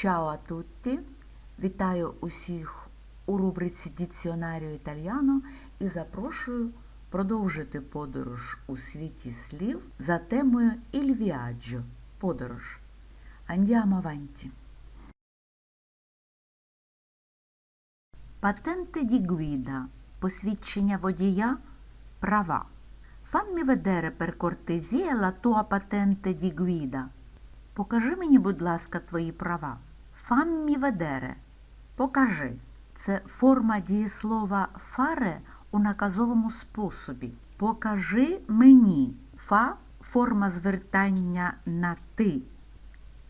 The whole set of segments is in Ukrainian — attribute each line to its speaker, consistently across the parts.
Speaker 1: Ciao a tutti! Вітаю усіх у рубриці Діціонаріо Італіано і запрошую продовжити подорож у світі слів за темою Il viaggio – подорож. Andiamo avanti. Di guida – посвідчення водія, права. Fammi vedere per cortesia la tua patente di guida. Покажи мені, будь ласка, твої права. Fammi vedere. Покажи. Це форма дієслова фаре у наказовому способі. Покажи мені. Фа форма звертання на ти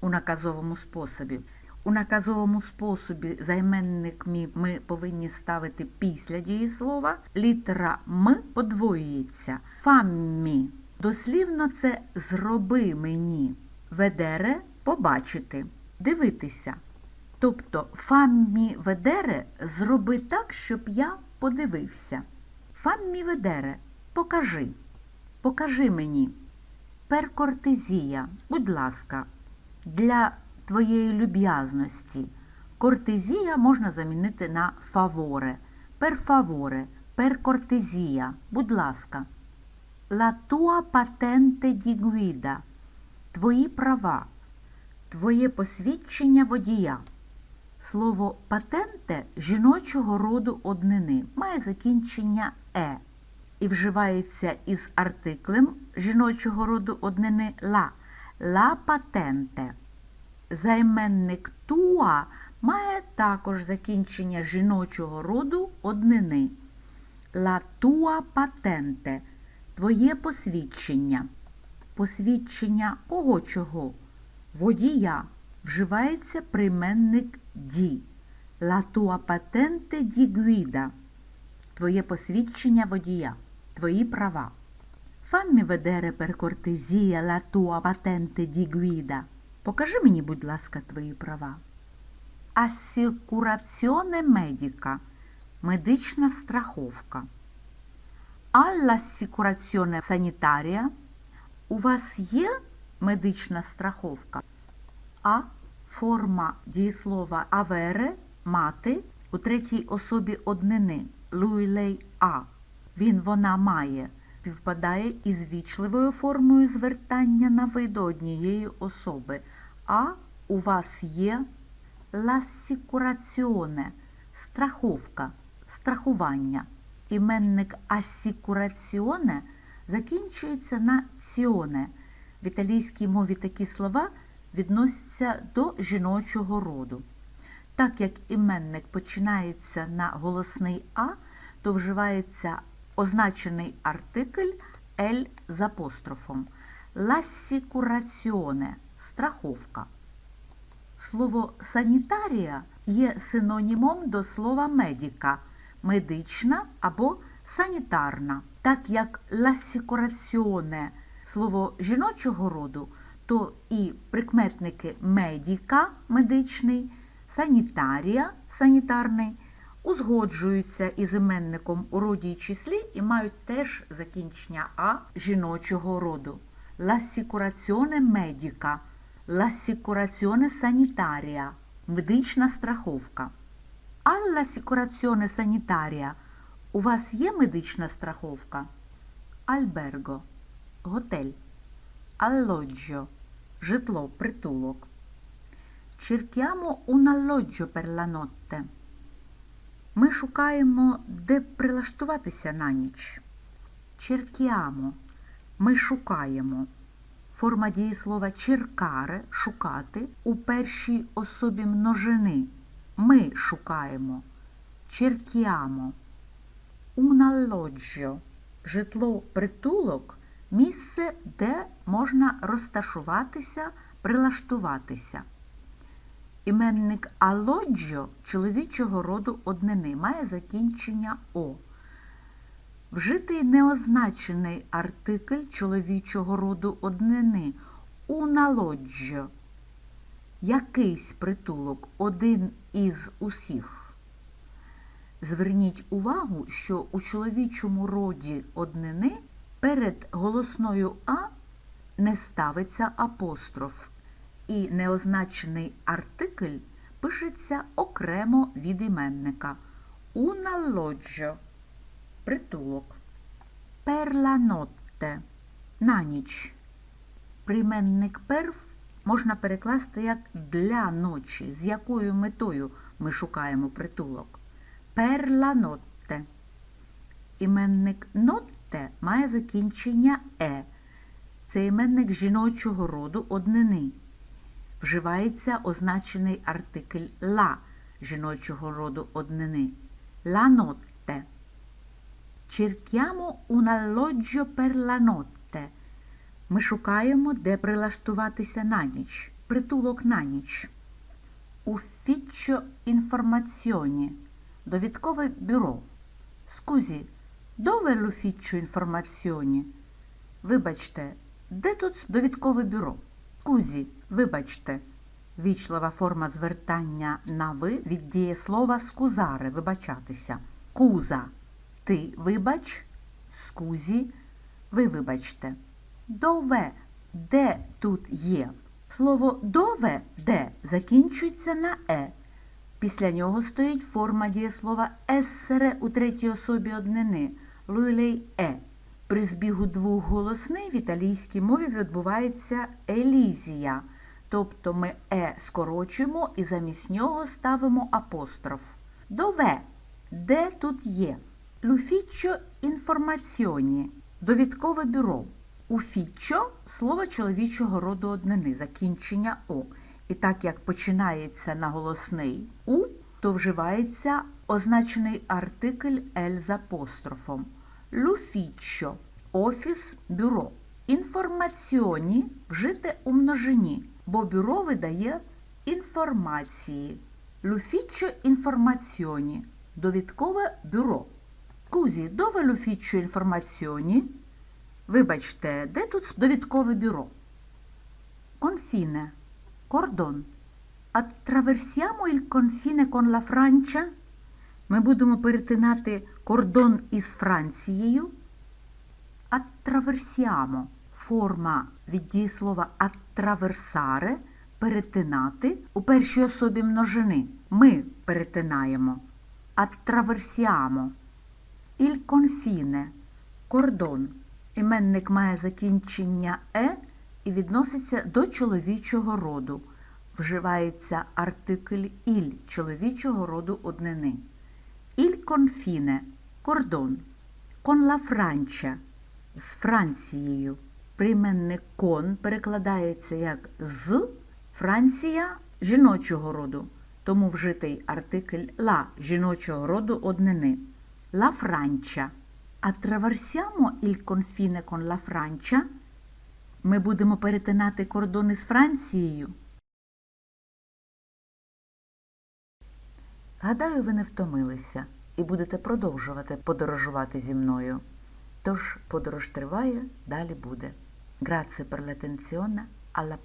Speaker 1: у наказовому способі. У наказовому способі займенник мі ми повинні ставити після дієслова. Літера М подвоюється. Фаммі. Дослівно це зроби мені. Ведере побачити, дивитися. Тобто фаммі ведере зроби так, щоб я подивився. Фаммі ведере покажи. Покажи мені. Перкортезія, будь ласка, для твоєї люб'язності. Кортезія можна замінити на фаворе. Перфаворе, перкортезія, будь ласка. La tua patente di guida. Твої права. Твоє посвідчення водія. Слово патенте жіночого роду однини має закінчення е і вживається із артиклем жіночого роду однини ла. Ла патенте. Займенник туа має також закінчення жіночого роду однини. Ла туа патенте. Твоє посвідчення. Посвідчення кого чого? Водія. Вживається прийменник ді. La tua patente di guida. Твоє посвідчення водія. Твої права. Fammi vedere per cortesia la tua patente di guida. Покажи мені, будь ласка, твої права. Assicurazione medica. Медична страховка. All'assicurazione sanitaria. У вас є медична страховка? А форма дієслова авере мати у третій особі однини луйлей а. Він вона має співпадає із вічливою формою звертання на ви до однієї особи. А у вас є l'assicurazione – страховка, страхування. Іменник assicurazione закінчується на ціоне. В італійській мові такі слова відносяться до жіночого роду. Так як іменник починається на голосний А, то вживається означений артикль «ель» з апострофом. L'assicurazione – страховка. Слово санітарія є синонімом до слова медіка медична або санітарна. Так як l'assicurazione – слово жіночого роду, то і прикметники медіка медичний, санітарія санітарний узгоджуються із іменником у роді числі і мають теж закінчення А жіночого роду. L'assicurazione medica, l'assicurazione sanitaria – медична страховка. All'assicurazione sanitaria у вас є медична страховка? Альберго – готель. Alloggio – житло, притулок. Cerchiamo un alloggio per la notte. Ми шукаємо, де прилаштуватися на ніч. Cerchiamo – ми шукаємо. Форма дієслова черкаре шукати у першій особі множини. Ми шукаємо. Cerchiamo. Un alloggio – житло, притулок – місце, де можна розташуватися, прилаштуватися. Іменник алоджо чоловічого роду однини має закінчення О. Вжитий неозначений артикль чоловічого роду однини уналоджо. Якийсь притулок один із усіх. Зверніть увагу, що у чоловічому роді однини перед голосною А не ставиться апостроф і неозначений артикль пишеться окремо від іменника. Alloggio – притулок. Notte – на ніч. Прийменник перв можна перекласти як для ночі, з якою метою ми шукаємо притулок. Per la notte. Нотте має закінчення е. Це іменник жіночого роду однини. Вживається означений артикль ла жіночого роду однини. La notte. Cerchiamo un alloggio per la notte. Ми шукаємо, де прилаштуватися на ніч. Притулок на ніч. Ufficio informazioni. Довідкове бюро. Скузі, dove l'ufficio informazioni? Вибачте, де тут довідкове бюро? Кузі, вибачте. Вічлива форма звертання на ви від дієслова скузари вибачатися. Куза. Ти вибач, скузі, ви вибачте. Дове, де тут є. Слово дове де закінчується на е. Після нього стоїть форма дієслова ессере у третій особі однини луйлей е. При збігу двох голосний в італійській мові відбувається елізія, тобто ми е скорочуємо і замість нього ставимо апостроф. Дове, де тут є? L'ufficio informazioni – довідкове бюро. Уфічо слово чоловічого роду однини, закінчення О. І так як починається на голосний У, то вживається означений артикль L з апострофом. L'ufficio – офіс, бюро. Інформаціоні вжите у множині, бо бюро видає інформації. L'ufficio informazioni – довідкове бюро. Кузі, dove l'ufficio informazioni? Вибачте, де тут довідкове бюро? Конфіне. Кордон. Attraversiamo il confine con la Francia? Ми будемо перетинати кордон із Францією. Attraversiamo – форма від дієслова attraversare – перетинати у першій особі множини. Ми перетинаємо. Attraversiamo. Il confine – кордон. Іменник має закінчення е і відноситься до чоловічого роду. Вживається артикль іль чоловічого роду однини. Il confine – кордон. La Francia – з Францією. Прийменник кон перекладається як з Франція жіночого роду, тому вжитий артикль ла жіночого роду однини. La Francia. Attraversiamo il confine con la Francia? Ми будемо перетинати кордони з Францією. Гадаю, ви не втомилися і будете продовжувати подорожувати зі мною. Тож подорож триває, далі буде. Grazie per l'attenzione, alla!